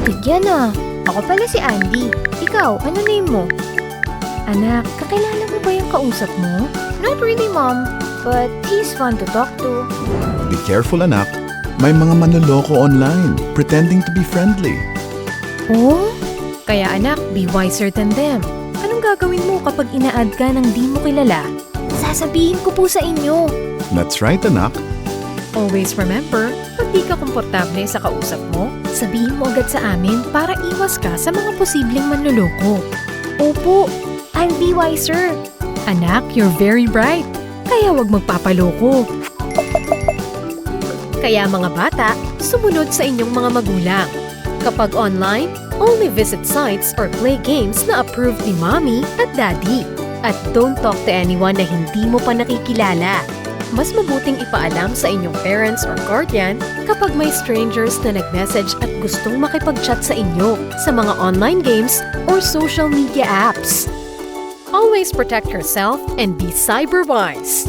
Astig yan ah. Ako pala si Andy. Ikaw, ano name mo? Anak, kakilala mo ba yung kausap mo? Not really, Mom. But he's fun to talk to. Be careful anak. May mga manloloko online, pretending to be friendly. Oh? Kaya anak, be wiser than them. Anong gagawin mo kapag ina-add ka ng di mo kilala? Sasabihin ko po sa inyo. That's right anak. Always remember, pag di ka komportable sa kausap mo, sabihin mo agad sa amin para iwas ka sa mga posibleng manloloko. Opo, I'll be wiser. Anak, you're very bright. Kaya wag magpapaloko. Kaya mga bata, sumunod sa inyong mga magulang. Kapag online, only visit sites or play games na approved ni mommy at daddy. At don't talk to anyone na hindi mo pa nakikilala. Mas mabuting ipaalam sa inyong parents or guardian kapag may strangers na nag-message at gustong makipag-chat sa inyo sa mga online games or social media apps. Always protect yourself and be cyber wise.